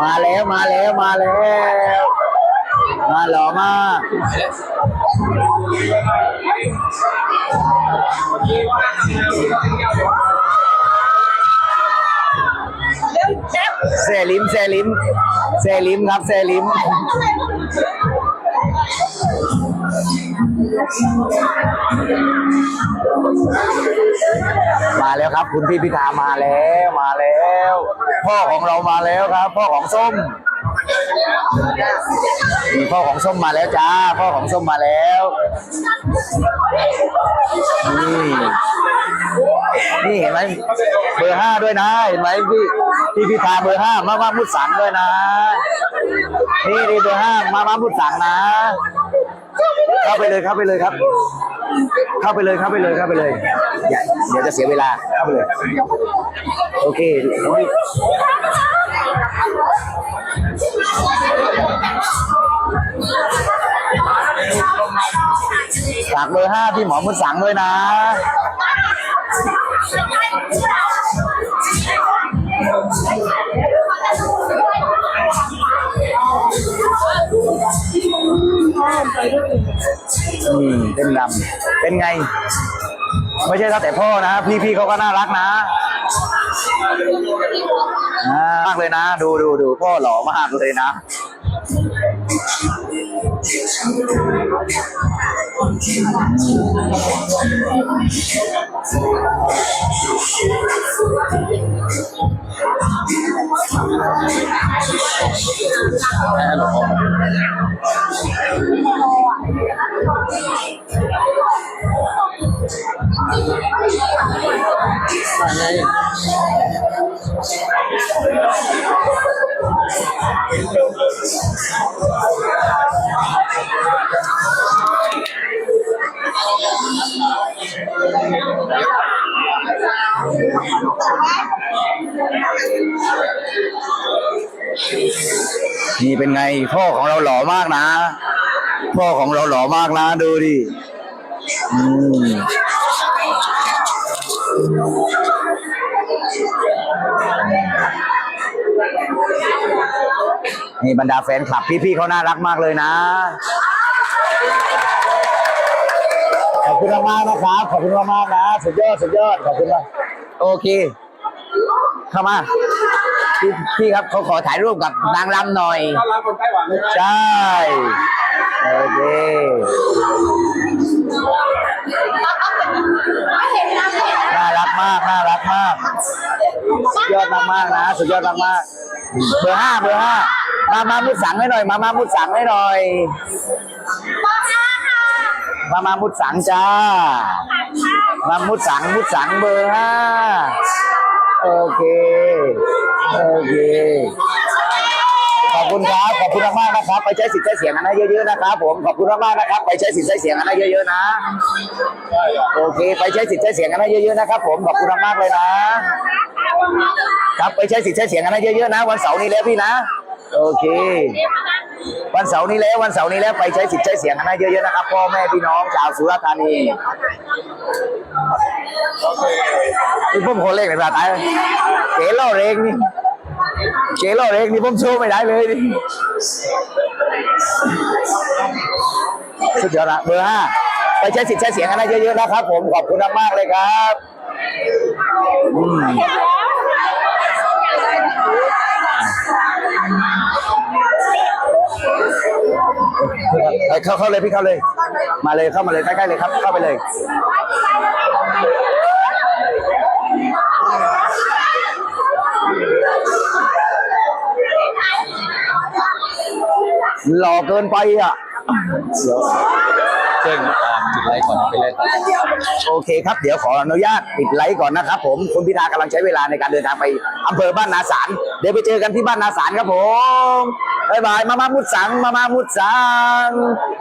มาแล้วมาแล้วมาแล้วมาหล่อมากเซลิมเซลิมเซลิมครับเซลิม มาแล้วครับ คุณพี่พิธามาแล้วมาแล้ว พ่อของเรามาแล้วครับ พ่อของส้มมีพ่อของส้มมาแล้วจ้า พ่อของส้มมาแล้วนี่นี่เห็นไหมเบอร์ห้าด้วยนะเห็นไหมพี่พี่พิธาเบอร์ห้ามามามุดสังด้วยนะ นี่นี่เบอร์ห้ามามามุดสังนะ เข้าไปเลยเข้าไปเลยครับ เข้าไปเลยเข้าไปเลยเข้าไปเลยอย่าเดี๋ยวจะเสียเวลาเข้าไปเลย โอเคฝากเบอร์ห้าพี่หมอมุดสังด้วยนะ อืมเป็นดำเป็นไง ไม่ใช่แต่พ่อนะ พี่พี่เขาก็น่ารักนะอ่ามากเลยนะ ดูดูดูพ่อหล่อมากเลยนะแอบหล่อ นี่เป็นไงพ่อของเราหล่อมากนะ พ่อของเราหล่อมากนะ ดูดิ อืม นี่บรรดาแฟนคลับพี่ๆเขาน่ารักมากเลยนะ ขอบคุณมากๆนะครับ ขอบคุณมากๆนะ สุดยอด สุดยอด ขอบคุณมาก โอเค เข้ามา พี่พี่ครับเขาขอถ่ายรูปกับนางรำหน่อย ต้อนรับคนไต้หวันเลยใช่ โอเค น่ารักมาก น่ารักมาก สุดยอดมากมากๆนะ สุดยอดมากมากๆเบอร์ห้าเบอร์ห้ามามามุดสังให้หน่อย มามามุดสังให้หน่อย มามามุดสังจ้า มามุดสังมุดสังเบอร์ห้าโอเค โอเค ขอบคุณครับ ขอบคุณมากๆนะครับ ไปใช้สิทธิ์ใช้เสียงกันนะเยอะๆนะครับ ผม ขอบคุณมากๆนะครับ ไปใช้สิทธิ์ใช้เสียงกันนะเยอะๆนะ โอเค ไปใช้สิทธิ์ใช้เสียงกันนะเยอะๆนะครับ ผม ขอบคุณมากๆเลยนะ ครับไปใช้สิทธิ์ใช้เสียงกันนะเยอะๆนะ วันเสาร์นี้แล้วพี่นะ โอเค วันเสาร์นี้แล้ววันเสาร์นี้แล้วไปใช้สิทธิ์ใช้เสียงกันนะเยอะๆนะครับพ่อแม่พี่น้องชาวสุราษฎร์ธานีนี่ผมขอเลขหน่อยนะตายเกล่อเร่งนี่เกล่อเร่งนี่ผมโชว์ไม่ได้เลยนี่สุดยอดละเบอร์ห้าไปใช้สิทธิ์ใช้เสียงกันนะเยอะๆนะครับผมขอบคุณมากๆเลยครับอืมไป เข้าเข้าเลยพี่เข้าเลย มาเลยเข้ามาเลยใกล้ๆเลยครับ เข้าไปเลยหล่อเกินไปอะ ชิญจุดไลค์ก่อนไปเลยครับโอเคครับเดี๋ยวขออนุญาตปิดไลค์ก่อนนะครับผมคุณพิธากำลังใช้เวลาในการเดินทางไปอำเภอบ้านนาสารเดี๋ยวไปเจอกันที่บ้านนาสารครับผมบ๊ายบายมามามุดสังมามามุดสัง